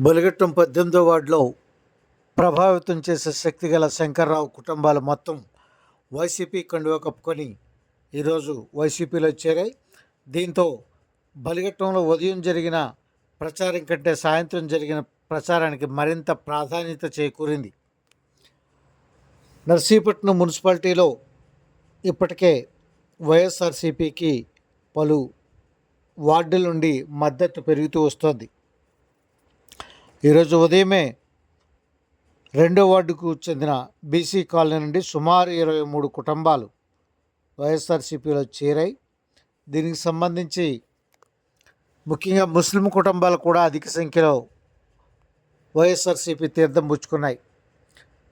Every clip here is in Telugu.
బలిగట్టం పద్దెనిమిదో వార్డులో ప్రభావితం చేసే శక్తి గల శంకర్రావు కుటుంబాలు మొత్తం వైసీపీ కండువా కప్పుకొని ఈరోజు వైసీపీలో చేరాయి. దీంతో బలిగట్టంలో ఉదయం జరిగిన ప్రచారం కంటే సాయంత్రం జరిగిన ప్రచారానికి మరింత ప్రాధాన్యత చేకూరింది. నర్సీపట్నం మున్సిపాలిటీలో ఇప్పటికే వైఎస్ఆర్సీపీకి పలు వార్డుల నుండి మద్దతు పెరుగుతూ వస్తోంది. ఈరోజు ఉదయమే రెండో వార్డుకు చెందిన బీసీ కాలనీ నుండి సుమారు ఇరవై మూడు కుటుంబాలు వైఎస్ఆర్సీపీలో చేరాయి. దీనికి సంబంధించి ముఖ్యంగా ముస్లిం కుటుంబాలు కూడా అధిక సంఖ్యలో వైఎస్ఆర్సీపీ తీర్థం పుచ్చుకున్నాయి.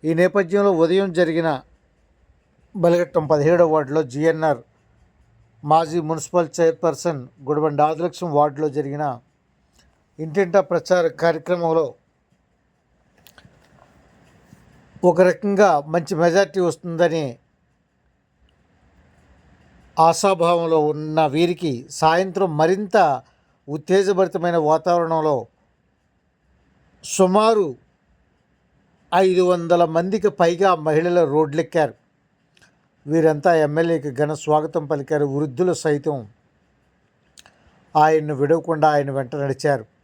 ఈ నేపథ్యంలో ఉదయం జరిగిన బలగట్టం పదిహేడవ వార్డులో జిఎన్ఆర్ మాజీ మున్సిపల్ చైర్పర్సన్ గుడిబండ ఆదిలక్ష్యం వార్డులో జరిగిన ఇంటింటా ప్రచార కార్యక్రమంలో ఒక రకంగా మంచి మెజార్టీ వస్తుందని ఆశాభావంలో ఉన్న వీరికి సాయంత్రం మరింత ఉత్తేజభరితమైన వాతావరణంలో సుమారు ఐదు వందల మందికి పైగా మహిళలు రోడ్లెక్కారు. వీరంతా ఎమ్మెల్యేకి ఘన స్వాగతం పలికారు. వృద్ధులు సైతం ఆయన్ను విడవకుండా ఆయన వెంట నడిచారు.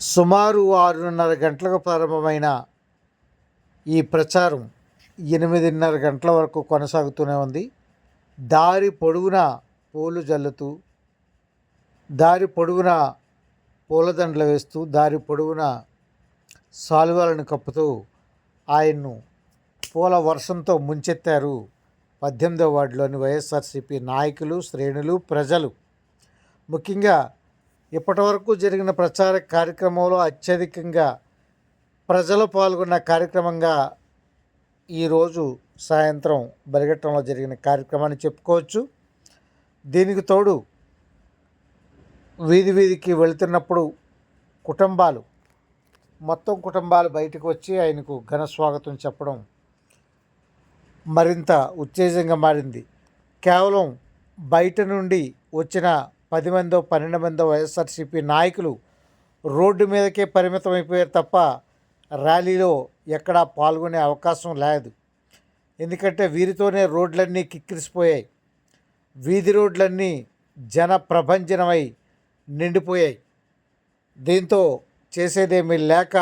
సుమారు ఆరున్నర గంటలకు ప్రారంభమైన ఈ ప్రచారం ఎనిమిదిన్నర గంటల వరకు కొనసాగుతూనే ఉంది. దారి పొడవునా పూలు జల్లుతూ దారి పొడవునా పూలదండలు వేస్తూ దారి పొడవునా సాలువాలను కప్పుతూ ఆయన్ను పూల వర్షంతో ముంచెత్తారు పద్దెనిమిదో వార్డులోని వైఎస్ఆర్సీపీ నాయకులు శ్రేణులు ప్రజలు. ముఖ్యంగా ఇప్పటివరకు జరిగిన ప్రచార కార్యక్రమంలో అత్యధికంగా ప్రజలు పాల్గొన్న కార్యక్రమంగా ఈరోజు సాయంత్రం బరిగట్టంలో జరిగిన కార్యక్రమాన్ని చెప్పుకోవచ్చు. దీనికి తోడు వీధి వీధికి వెళుతున్నప్పుడు కుటుంబాలు మొత్తం కుటుంబాలు బయటకు వచ్చి ఆయనకు ఘన స్వాగతం చెప్పడం మరింత ఉత్తేజంగా మారింది. కేవలం బయట నుండి వచ్చిన పది మందో పన్నెండు మందో వైఎస్ఆర్సీపీ నాయకులు రోడ్డు మీదకే పరిమితం అయిపోయారు తప్ప ర్యాలీలో ఎక్కడా పాల్గొనే అవకాశం లేదు. ఎందుకంటే వీరితోనే రోడ్లన్నీ కిక్కిరిసిపోయాయి. వీధి రోడ్లన్నీ జన ప్రభంజనమై నిండిపోయాయి. దీంతో చేసేదేమీ లేక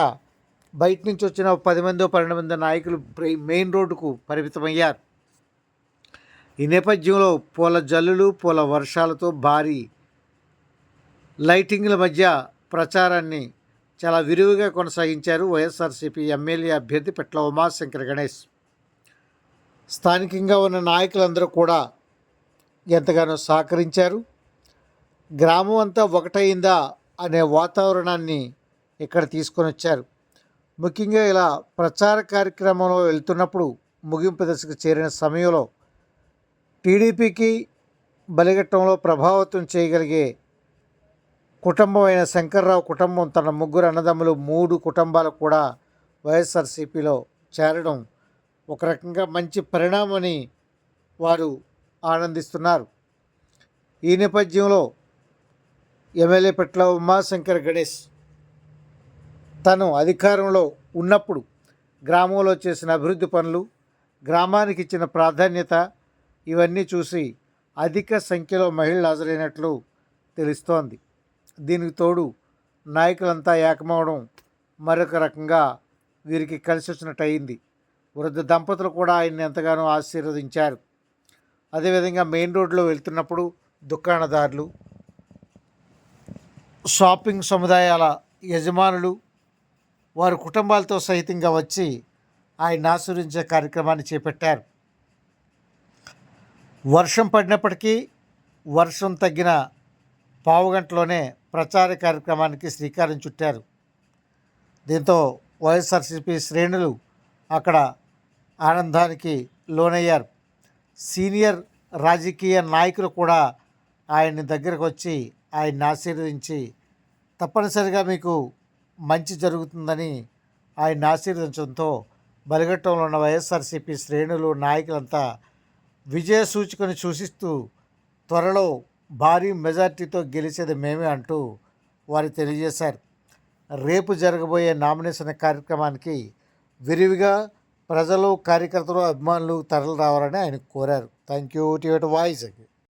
బయట నుంచి వచ్చిన పది మందో పన్నెండు మంది నాయకులు మెయిన్ రోడ్డుకు పరిమితమయ్యారు. ఈ నేపథ్యంలో పూల జల్లులు పూల వర్షాలతో భారీ లైటింగ్ల మధ్య ప్రచారాన్ని చాలా విరివిగా కొనసాగించారు వైఎస్ఆర్సీపీ ఎమ్మెల్యే అభ్యర్థి పెట్ల ఉమాశంకర్ గణేష్. స్థానికంగా ఉన్న నాయకులందరూ కూడా ఎంతగానో సహకరించారు. గ్రామం అంతా ఒకటైందా అనే వాతావరణాన్ని ఇక్కడ తీసుకొని వచ్చారు. ముఖ్యంగా ఇలా ప్రచార కార్యక్రమంలో వెళ్తున్నప్పుడు ముగింపు దశకు చేరిన సమయంలో టీడీపీకి బలిగట్టంలో ప్రభావితం చేయగలిగే కుటుంబమైన శంకర్రావు కుటుంబం తన ముగ్గురు అన్నదమ్ములు మూడు కుటుంబాలు కూడా వైఎస్ఆర్సీపీలో చేరడం ఒక రకంగా మంచి పరిణామని వారు ఆనందిస్తున్నారు. ఈ నేపథ్యంలో ఎమ్మెల్యే పెట్ల ఉమాశంకర్ గణేష్ తను అధికారంలో ఉన్నప్పుడు గ్రామంలో చేసిన అభివృద్ధి పనులు గ్రామానికి ఇచ్చిన ప్రాధాన్యత ఇవన్నీ చూసి అధిక సంఖ్యలో మహిళలు హాజరైనట్లు తెలుస్తోంది. దీనికి తోడు నాయకులంతా ఏకమవడం మరొక రకంగా వీరికి కలిసి వచ్చినట్టు అయింది. వృద్ధ దంపతులు కూడా ఆయన్ని ఎంతగానో ఆశీర్వదించారు. అదేవిధంగా మెయిన్ రోడ్లో వెళ్తున్నప్పుడు దుకాణదారులు షాపింగ్ సముదాయాల యజమానులు వారి కుటుంబాలతో సహితంగా వచ్చి ఆయన ఆశీర్వించే కార్యక్రమాన్ని చేపట్టారు. వర్షం పడినప్పటికీ వర్షం తగ్గిన పావుగంటలోనే ప్రచార కార్యక్రమానికి శ్రీకారం చుట్టారు. దీంతో వైఎస్ఆర్సీపీ శ్రేణులు అక్కడ ఆనందానికి లోనయ్యారు. సీనియర్ రాజకీయ నాయకులు కూడా ఆయన్ని దగ్గరకు వచ్చి ఆయన్ని ఆశీర్వదించి తప్పనిసరిగా మీకు మంచి జరుగుతుందని ఆయన ఆశీర్వదించడంతో బలిగట్టంలో ఉన్న వైఎస్ఆర్సీపీ శ్రేణులు నాయకులంతా విజయ సూచికను సూచిస్తూ త్వరలో భారీ మెజార్టీతో గెలిచేది మేమే అంటూ వారు తెలియజేశారు. రేపు జరగబోయే నామినేషన్ కార్యక్రమానికి విరివిగా ప్రజలు కార్యకర్తలు అభిమానులు తరలి రావాలని ఆయన కోరారు. Thank you to voice.